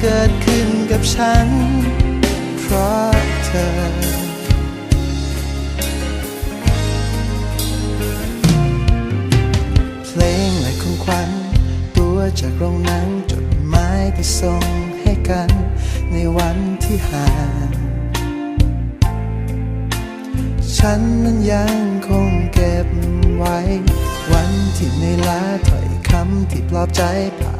เกิดขึ้นกับฉัน เพราะเธอ เพลงและของขวัญตัวจากโรงหนังจดหมายที่ส่งให้กันในวันที่ห่างฉันนั้นยังคงเก็บไว้ วันที่ในอยลาถ้อยคำที่ปลอบใจภา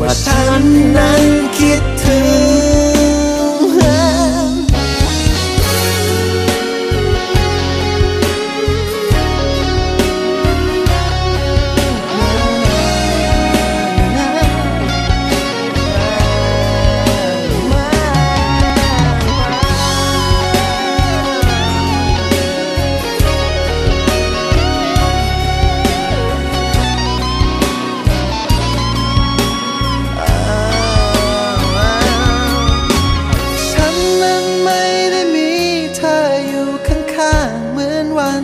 ว่าฉันนั้นคิดถึง